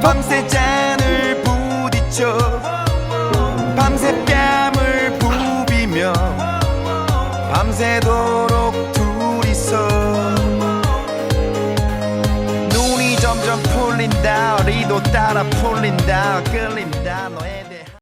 밤새 잔을 부딪혀 밤새 뺨을 부비며 밤새도록 둘이서 눈이 점점 풀린다 리도 따라 풀린다 끌린다